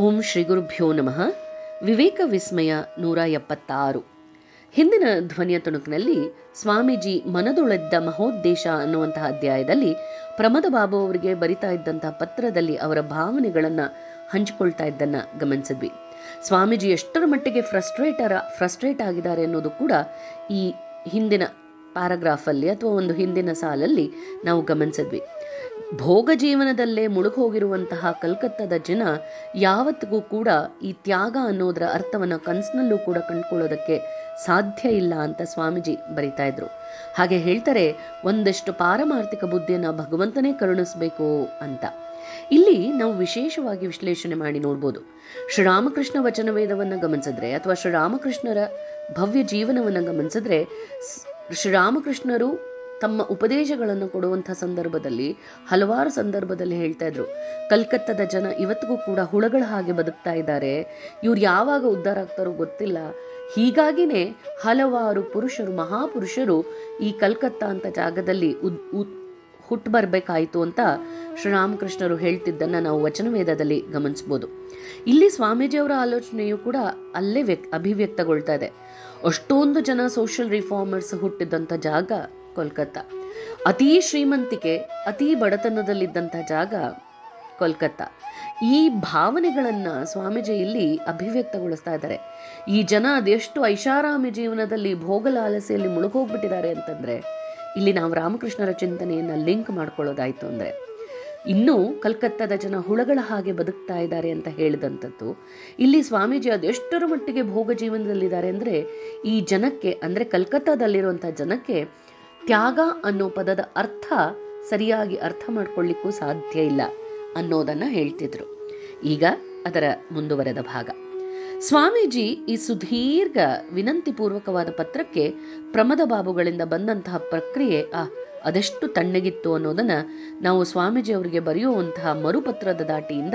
ಓಂ ಶ್ರೀ ಗುರುಭ್ಯೋ ನಮಃ. ವಿವೇಕ ವಿಸ್ಮಯ ನೂರ ಎಪ್ಪತ್ತಾರು. ಹಿಂದಿನ ಧ್ವನಿಯ ತುಣುಕಿನಲ್ಲಿ ಸ್ವಾಮೀಜಿ ಮನದೊಳೆದ್ದ ಮಹೋದ್ದೇಶ ಅನ್ನುವಂತಹ ಅಧ್ಯಾಯದಲ್ಲಿ ಪ್ರಮದ ಬಾಬು ಅವರಿಗೆ ಬರಿತಾ ಇದ್ದಂತಹ ಪತ್ರದಲ್ಲಿ ಅವರ ಭಾವನೆಗಳನ್ನ ಹಂಚಿಕೊಳ್ತಾ ಇದ್ದನ್ನ ಗಮನಿಸಿದ್ವಿ. ಸ್ವಾಮೀಜಿ ಎಷ್ಟರ ಮಟ್ಟಿಗೆ ಫ್ರಸ್ಟ್ರೇಟರ ಫ್ರಸ್ಟ್ರೇಟ್ ಆಗಿದ್ದಾರೆ ಅನ್ನೋದು ಕೂಡ ಈ ಹಿಂದಿನ ಪ್ಯಾರಾಗ್ರಾಫಲ್ಲಿ ಅಥವಾ ಒಂದು ಹಿಂದಿನ ಸಾಲಲ್ಲಿ ನಾವು ಗಮನಿಸಿದ್ವಿ. ಭೋಗ ಜೀವನದಲ್ಲೇ ಮುಳುಗೋಗಿರುವಂತಹ ಕಲ್ಕತ್ತಾದ ಜನ ಯಾವತ್ತಿಗೂ ಕೂಡ ಈ ತ್ಯಾಗ ಅನ್ನೋದರ ಅರ್ಥವನ್ನ ಕನಸಿನಲ್ಲೂ ಕೂಡ ಕಂಡುಕೊಳ್ಳೋದಕ್ಕೆ ಸಾಧ್ಯ ಇಲ್ಲ ಅಂತ ಸ್ವಾಮೀಜಿ ಬರಿತಾ ಇದ್ರು. ಹಾಗೆ ಹೇಳ್ತಾರೆ, ಒಂದಷ್ಟು ಪಾರಮಾರ್ಥಿಕ ಬುದ್ಧಿಯನ್ನ ಭಗವಂತನೇ ಕರುಣಿಸಬೇಕು ಅಂತ. ಇಲ್ಲಿ ನಾವು ವಿಶೇಷವಾಗಿ ವಿಶ್ಲೇಷಣೆ ಮಾಡಿ ನೋಡ್ಬೋದು. ಶ್ರೀರಾಮಕೃಷ್ಣ ವಚನ ವೇದವನ್ನ ಗಮನಿಸಿದ್ರೆ ಅಥವಾ ಶ್ರೀರಾಮಕೃಷ್ಣರ ಭವ್ಯ ಜೀವನವನ್ನ ಗಮನಿಸಿದ್ರೆ ಶ್ರೀರಾಮಕೃಷ್ಣರು ತಮ್ಮ ಉಪದೇಶಗಳನ್ನು ಕೊಡುವಂಥ ಸಂದರ್ಭದಲ್ಲಿ, ಹಲವಾರು ಸಂದರ್ಭದಲ್ಲಿ ಹೇಳ್ತಾ ಇದ್ರು. ಕಲ್ಕತ್ತಾದ ಜನ ಇವತ್ತಿಗೂ ಕೂಡ ಹುಳಗಳ ಹಾಗೆ ಬದುಕ್ತಾ ಇದ್ದಾರೆ. ಇವ್ರು ಯಾವಾಗ ಉದ್ಧಾರ ಆಗ್ತಾರೋ ಗೊತ್ತಿಲ್ಲ. ಹೀಗಾಗಿನೇ ಹಲವಾರು ಪುರುಷರು, ಮಹಾಪುರುಷರು ಈ ಕಲ್ಕತ್ತಾ ಅಂತ ಜಾಗದಲ್ಲಿ ಉದ್ ಬರಬೇಕಾಯಿತು ಅಂತ ಶ್ರೀರಾಮಕೃಷ್ಣರು ಹೇಳ್ತಿದ್ದನ್ನು ನಾವು ವಚನವೇದದಲ್ಲಿ ಗಮನಿಸ್ಬೋದು. ಇಲ್ಲಿ ಸ್ವಾಮೀಜಿಯವರ ಆಲೋಚನೆಯು ಕೂಡ ಅಲ್ಲೇ ವ್ಯಕ್ ಅಭಿವ್ಯಕ್ತಗೊಳ್ತಾ ಇದೆ. ಅಷ್ಟೊಂದು ಜನ ಸೋಷಿಯಲ್ ರಿಫಾರ್ಮರ್ಸ್ ಹುಟ್ಟಿದಂಥ ಜಾಗ ಕೋಲ್ಕತ್ತಾ. ಅತೀ ಶ್ರೀಮಂತಿಕೆ, ಅತೀ ಬಡತನದಲ್ಲಿದ್ದಂಥ ಜಾಗ ಕೋಲ್ಕತ್ತಾ. ಈ ಭಾವನೆಗಳನ್ನ ಸ್ವಾಮೀಜಿ ಇಲ್ಲಿ ಅಭಿವ್ಯಕ್ತಗೊಳಿಸ್ತಾ ಇದ್ದಾರೆ. ಈ ಜನ ಅದೆಷ್ಟು ಐಷಾರಾಮಿ ಜೀವನದಲ್ಲಿ ಭೋಗಲಾಲಸೆಯಲ್ಲಿ ಮುಳುಗೋಗ್ಬಿಟ್ಟಿದ್ದಾರೆ ಅಂತಂದ್ರೆ, ಇಲ್ಲಿ ನಾವು ರಾಮಕೃಷ್ಣರ ಚಿಂತನೆಯನ್ನ ಲಿಂಕ್ ಮಾಡ್ಕೊಳ್ಳೋದಾಯ್ತು ಅಂದ್ರೆ, ಇನ್ನೂ ಕಲ್ಕತ್ತಾದ ಜನ ಹುಳಗಳ ಹಾಗೆ ಬದುಕ್ತಾ ಇದ್ದಾರೆ ಅಂತ ಹೇಳಿದಂಥದ್ದು, ಇಲ್ಲಿ ಸ್ವಾಮೀಜಿ ಅದೆಷ್ಟರ ಮಟ್ಟಿಗೆ ಭೋಗ ಜೀವನದಲ್ಲಿದ್ದಾರೆ ಅಂದ್ರೆ, ಈ ಜನಕ್ಕೆ ಅಂದ್ರೆ ಕಲ್ಕತ್ತಾದಲ್ಲಿರುವಂತಹ ಜನಕ್ಕೆ ತ್ಯಾಗ ಅನ್ನೋ ಪದದ ಅರ್ಥ ಸರಿಯಾಗಿ ಅರ್ಥ ಮಾಡ್ಕೊಳ್ಳಿಕ್ಕೂ ಸಾಧ್ಯ ಇಲ್ಲ ಅನ್ನೋದನ್ನ ಹೇಳ್ತಿದ್ರು. ಈಗ ಅದರ ಮುಂದುವರೆದ ಭಾಗ. ಸ್ವಾಮೀಜಿ ಈ ಸುದೀರ್ಘ ವಿನಂತಿ ಪೂರ್ವಕವಾದ ಪತ್ರಕ್ಕೆ ಪ್ರಮದ ಬಾಬುಗಳಿಂದ ಬಂದಂತಹ ಪ್ರಕ್ರಿಯೆ, ಆ, ಅದೆಷ್ಟು ತಣ್ಣಗಿತ್ತು ಅನ್ನೋದನ್ನ ನಾವು ಸ್ವಾಮೀಜಿ ಅವರಿಗೆ ಬರೆಯುವಂತಹ ಮರುಪತ್ರದ ದಾಟಿಯಿಂದ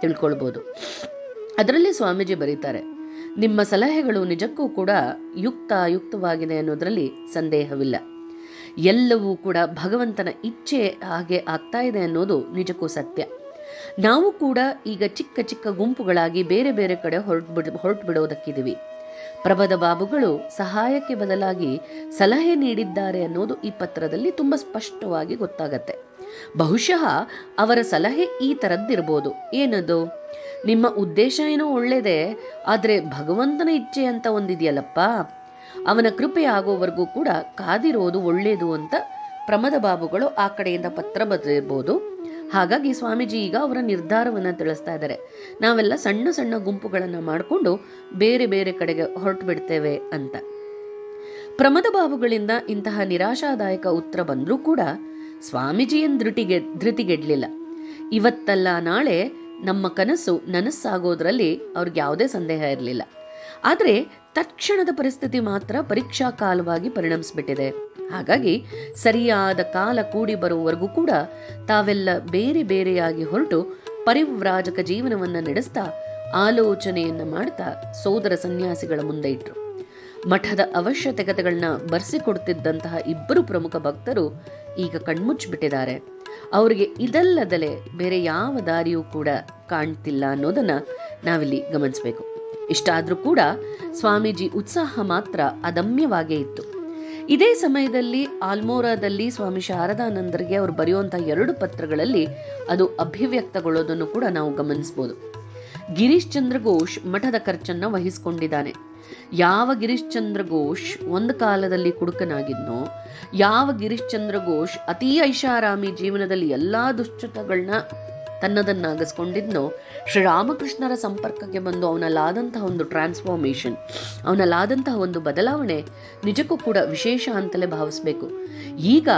ತಿಳ್ಕೊಳ್ಬೋದು. ಅದರಲ್ಲಿ ಸ್ವಾಮೀಜಿ ಬರೀತಾರೆ, ನಿಮ್ಮ ಸಲಹೆಗಳು ನಿಜಕ್ಕೂ ಕೂಡ ಯುಕ್ತ ಯುಕ್ತವಾಗಿದೆ ಅನ್ನೋದರಲ್ಲಿ ಸಂದೇಹವಿಲ್ಲ. ಎಲ್ಲವೂ ಕೂಡ ಭಗವಂತನ ಇಚ್ಛೆ ಹಾಗೆ ಆಗ್ತಾ ಇದೆ ಅನ್ನೋದು ನಿಜಕ್ಕೂ ಸತ್ಯ. ನಾವು ಕೂಡ ಈಗ ಚಿಕ್ಕ ಚಿಕ್ಕ ಗುಂಪುಗಳಾಗಿ ಬೇರೆ ಬೇರೆ ಕಡೆ ಹೊರಟು ಬಿಡ್ ಹೊರಟು ಬಿಡೋದಕ್ಕಿದ್ದೀವಿ ಪ್ರಭದ ಬಾಬುಗಳು ಸಹಾಯಕ್ಕೆ ಬದಲಾಗಿ ಸಲಹೆ ನೀಡಿದ್ದಾರೆ ಅನ್ನೋದು ಈ ಪತ್ರದಲ್ಲಿ ತುಂಬಾ ಸ್ಪಷ್ಟವಾಗಿ ಗೊತ್ತಾಗತ್ತೆ. ಬಹುಶಃ ಅವರ ಸಲಹೆ ಈ ಥರದ್ದಿರ್ಬೋದು. ಏನದು? ನಿಮ್ಮ ಉದ್ದೇಶ ಏನೋ ಒಳ್ಳೇದೇ, ಆದರೆ ಭಗವಂತನ ಇಚ್ಛೆ ಅಂತ ಒಂದಿದೆಯಲ್ಲಪ್ಪ? ಅವನ ಕೃಪೆ ಆಗೋವರೆಗೂ ಕೂಡ ಕಾದಿರೋದು ಒಳ್ಳೆಯದು ಅಂತ ಪ್ರಮದ ಬಾಬುಗಳು ಆ ಕಡೆಯಿಂದ ಪತ್ರ ಬರೆದಿರ್ಬೋದು ಹಾಗಾಗಿ ಸ್ವಾಮೀಜಿ ಈಗ ಅವರ ನಿರ್ಧಾರವನ್ನ ತಿಳಿಸ್ತಾ ಇದ್ದಾರೆ. ನಾವೆಲ್ಲ ಸಣ್ಣ ಸಣ್ಣ ಗುಂಪುಗಳನ್ನು ಮಾಡಿಕೊಂಡು ಬೇರೆ ಬೇರೆ ಕಡೆಗೆ ಹೊರಟು ಬಿಡ್ತೇವೆ ಅಂತ. ಪ್ರಮದ ಬಾಬುಗಳಿಂದ ಇಂತಹ ನಿರಾಶಾದಾಯಕ ಉತ್ತರ ಬಂದರೂ ಕೂಡ ಸ್ವಾಮೀಜಿಯನ್ ಧೃತಿಗೆ ಧೃತಿಗೆಡ್ಲಿಲ್ಲ. ಇವತ್ತಲ್ಲ ನಾಳೆ ನಮ್ಮ ಕನಸು ನನಸ್ಸಾಗೋದ್ರಲ್ಲಿ ಅವ್ರಿಗೆ ಯಾವುದೇ ಸಂದೇಹ ಇರಲಿಲ್ಲ. ಆದರೆ ತಕ್ಷಣದ ಪರಿಸ್ಥಿತಿ ಮಾತ್ರ ಪರೀಕ್ಷಾ ಕಾಲವಾಗಿ ಪರಿಣಮಿಸ್ಬಿಟ್ಟಿದೆ. ಹಾಗಾಗಿ ಸರಿಯಾದ ಕಾಲ ಕೂಡಿ ಬರುವವರೆಗೂ ಕೂಡ ತಾವೆಲ್ಲ ಬೇರೆ ಬೇರೆಯಾಗಿ ಹೊರಟು ಪರಿವ್ರಾಜಕ ಜೀವನವನ್ನ ನಡೆಸ್ತಾ ಆಲೋಚನೆಯನ್ನ ಮಾಡ್ತಾ ಸೋದರ ಸನ್ಯಾಸಿಗಳ ಮುಂದೆ ಇಟ್ರು. ಮಠದ ಅವಶ್ಯಕತೆಗಳನ್ನ ಬರ್ಸಿಕೊಡ್ತಿದ್ದಂತಹ ಇಬ್ಬರು ಪ್ರಮುಖ ಭಕ್ತರು ಈಗ ಕಣ್ಮುಚ್ಚಿಬಿಟ್ಟಿದ್ದಾರೆ. ಅವರಿಗೆ ಇದಲ್ಲದಲೆ ಬೇರೆ ಯಾವ ದಾರಿಯೂ ಕೂಡ ಕಾಣ್ತಿಲ್ಲ ಅನ್ನೋದನ್ನ ನಾವಿಲ್ಲಿ ಗಮನಿಸಬೇಕು. ಇಷ್ಟಾದ್ರೂ ಕೂಡ ಸ್ವಾಮೀಜಿ ಉತ್ಸಾಹ ಮಾತ್ರ ಅದಮ್ಯವಾಗೇ ಇತ್ತು. ಇದೇ ಸಮಯದಲ್ಲಿ ಆಲ್ಮೋರಾದಲ್ಲಿ ಸ್ವಾಮಿ ಶಾರದಾನಂದರಿಗೆ ಅವರು ಬರೆಯುವಂತಹ ಎರಡು ಪತ್ರಗಳಲ್ಲಿ ಅದು ಅಭಿವ್ಯಕ್ತಗೊಳ್ಳೋದನ್ನು ಕೂಡ ನಾವು ಗಮನಿಸಬಹುದು ಗಿರೀಶ್ ಚಂದ್ರ ಘೋಷ್ ಮಠದ ಖರ್ಚನ್ನ ವಹಿಸಿಕೊಂಡಿದ್ದಾನೆ. ಯಾವ ಗಿರೀಶ್ ಚಂದ್ರ ಘೋಷ್ ಒಂದು ಕಾಲದಲ್ಲಿ ಕುಡುಕನಾಗಿದ್ನೋ ಯಾವ ಗಿರೀಶ್ ಚಂದ್ರ ಘೋಷ್ ಅತೀ ಐಷಾರಾಮಿ ಜೀವನದಲ್ಲಿ ಎಲ್ಲಾ ದುಶ್ಚಟಗಳನ್ನ ತನ್ನದನ್ನಾಗಿಸ್ಕೊಂಡಿದ್ನೋ, ಶ್ರೀರಾಮಕೃಷ್ಣರ ಸಂಪರ್ಕಕ್ಕೆ ಬಂದು ಅವನಲ್ಲಾದಂತಹ ಒಂದು ಟ್ರಾನ್ಸ್ಫಾರ್ಮೇಷನ್ ಅವನಲ್ಲಾದಂತಹ ಒಂದು ಬದಲಾವಣೆ ನಿಜಕ್ಕೂ ಕೂಡ ವಿಶೇಷ ಅಂತಲೇ ಭಾವಿಸಬೇಕು. ಈಗ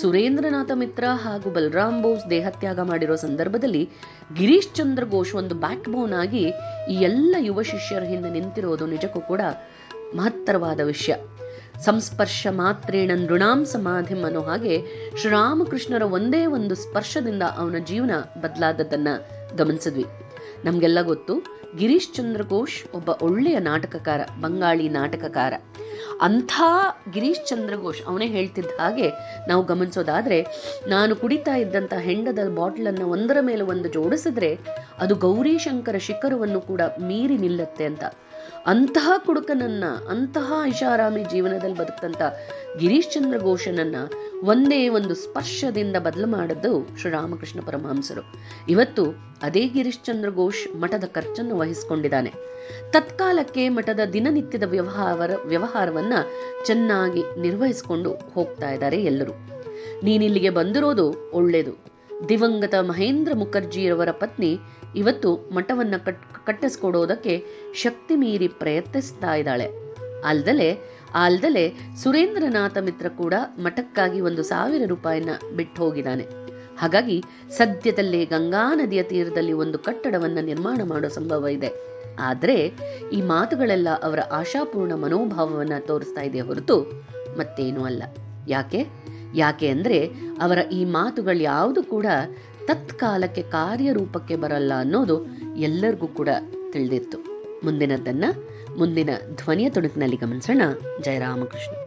ಸುರೇಂದ್ರನಾಥ ಮಿತ್ರ ಹಾಗೂ ಬಲರಾಮ್ ಬೋಸ್ ದೇಹತ್ಯಾಗ ಮಾಡಿರೋ ಸಂದರ್ಭದಲ್ಲಿ ಗಿರೀಶ್ ಚಂದ್ರ ಘೋಷ್ ಒಂದು ಬ್ಯಾಕ್ ಬೋನ್ ಆಗಿ ಈ ಎಲ್ಲ ಯುವ ಶಿಷ್ಯರ ಹಿಂದೆ ನಿಂತಿರೋದು ನಿಜಕ್ಕೂ ಕೂಡ ಮಹತ್ತರವಾದ ವಿಷಯ. ಸಂಸ್ಪರ್ಶ ಮಾತ್ರೇಣ ನೃಣಾಂ ಸಮಾಧಿ ಅನ್ನೋ ಹಾಗೆ ಶ್ರೀರಾಮಕೃಷ್ಣರ ಒಂದೇ ಒಂದು ಸ್ಪರ್ಶದಿಂದ ಅವನ ಜೀವನ ಬದಲಾದದ್ದನ್ನ ಗಮನಿಸಿದ್ವಿ. ನಮಗೆಲ್ಲ ಗೊತ್ತು, ಗಿರೀಶ್ ಚಂದ್ರ ಘೋಷ್ ಒಬ್ಬ ಒಳ್ಳೆಯ ನಾಟಕಕಾರ, ಬಂಗಾಳಿ ನಾಟಕಕಾರ. ಅಂಥ ಗಿರೀಶ್ ಚಂದ್ರ ಘೋಷ್ ಅವನೇ ಹೇಳ್ತಿದ್ದ ಹಾಗೆ ನಾವು ಗಮನಿಸೋದಾದ್ರೆ, ನಾನು ಕುಡಿತಾ ಇದ್ದಂಥ ಹೆಂಡದ ಬಾಟ್ಲನ್ನು ಒಂದರ ಮೇಲೆ ಒಂದು ಜೋಡಿಸಿದ್ರೆ ಅದು ಗೌರಿಶಂಕರ ಶಿಖರವನ್ನು ಕೂಡ ಮೀರಿ ನಿಲ್ಲತ್ತೆ ಅಂತ. ಅಂತಹ ಕುಡುಕನನ್ನ, ಅಂತಹ ಐಷಾರಾಮಿ ಜೀವನದಲ್ಲಿ ಬದುಕಂತ ಗಿರೀಶ್ ಚಂದ್ರ ಘೋಷನನ್ನ ಒಂದೇ ಒಂದು ಸ್ಪರ್ಶದಿಂದ ಬದಲು ಮಾಡಿದ್ದು ಶ್ರೀರಾಮಕೃಷ್ಣ ಪರಮಹಂಸರು. ಇವತ್ತು ಅದೇ ಗಿರೀಶ್ ಚಂದ್ರ ಘೋಷ್ ಮಠದ ಖರ್ಚನ್ನು ವಹಿಸಿಕೊಂಡಿದ್ದಾನೆ. ತತ್ಕಾಲಕ್ಕೆ ಮಠದ ದಿನನಿತ್ಯದ ವ್ಯವಹಾರ, ವ್ಯವಹಾರವನ್ನ ಚೆನ್ನಾಗಿ ನಿರ್ವಹಿಸಿಕೊಂಡು ಹೋಗ್ತಾ ಇದ್ದಾರೆ ಎಲ್ಲರೂ. ನೀನಿಲ್ಲಿಗೆ ಬಂದಿರೋದು ಒಳ್ಳೇದು. ದಿವಂಗತ ಮಹೇಂದ್ರ ಮುಖರ್ಜಿಯವರ ಪತ್ನಿ ಇವತ್ತು ಮಠವನ್ನ ಕಟ್, ಕಟ್ಟಿಸ್ಕೊಡೋದಕ್ಕೆ ಶಕ್ತಿ ಮೀರಿ ಪ್ರಯತ್ನಿಸ್ತಾ ಇದ್ದಾಳೆ. ಅಲ್ದಲೆ ಅಲ್ದಲೆ ಸುರೇಂದ್ರನಾಥ ಮಿತ್ರ ಕೂಡ ಮಠಕ್ಕಾಗಿ ಒಂದು ಸಾವಿರ ರೂಪಾಯಿನ ಬಿಟ್ಟು ಹೋಗಿದ್ದಾನೆ ಹಾಗಾಗಿ ಸದ್ಯದಲ್ಲೇ ಗಂಗಾ ನದಿಯ ತೀರದಲ್ಲಿ ಒಂದು ಕಟ್ಟಡವನ್ನ ನಿರ್ಮಾಣ ಮಾಡೋ ಸಂಭವ ಇದೆ. ಆದ್ರೆ ಈ ಮಾತುಗಳೆಲ್ಲ ಅವರ ಆಶಾಪೂರ್ಣ ಮನೋಭಾವವನ್ನ ತೋರಿಸ್ತಾ ಇದೆ ಹೊರತು ಮತ್ತೇನೂ ಅಲ್ಲ. ಯಾಕೆ? ಯಾಕೆ ಅಂದ್ರೆ ಅವರ ಈ ಮಾತುಗಳು ಯಾವುದು ಕೂಡ ತತ್ಕಾಲಕ್ಕೆ ಕಾರ್ಯರೂಪಕ್ಕೆ ಬರಲ್ಲ ಅನ್ನೋದು ಎಲ್ಲರಿಗೂ ಕೂಡ ತಿಳಿದಿತ್ತು. ಮುಂದಿನದ್ದನ್ನ ಮುಂದಿನ ಧ್ವನಿಯ ತುಣುಕಿನಲ್ಲಿ ಗಮನಿಸೋಣ. ಜಯರಾಮಕೃಷ್ಣ.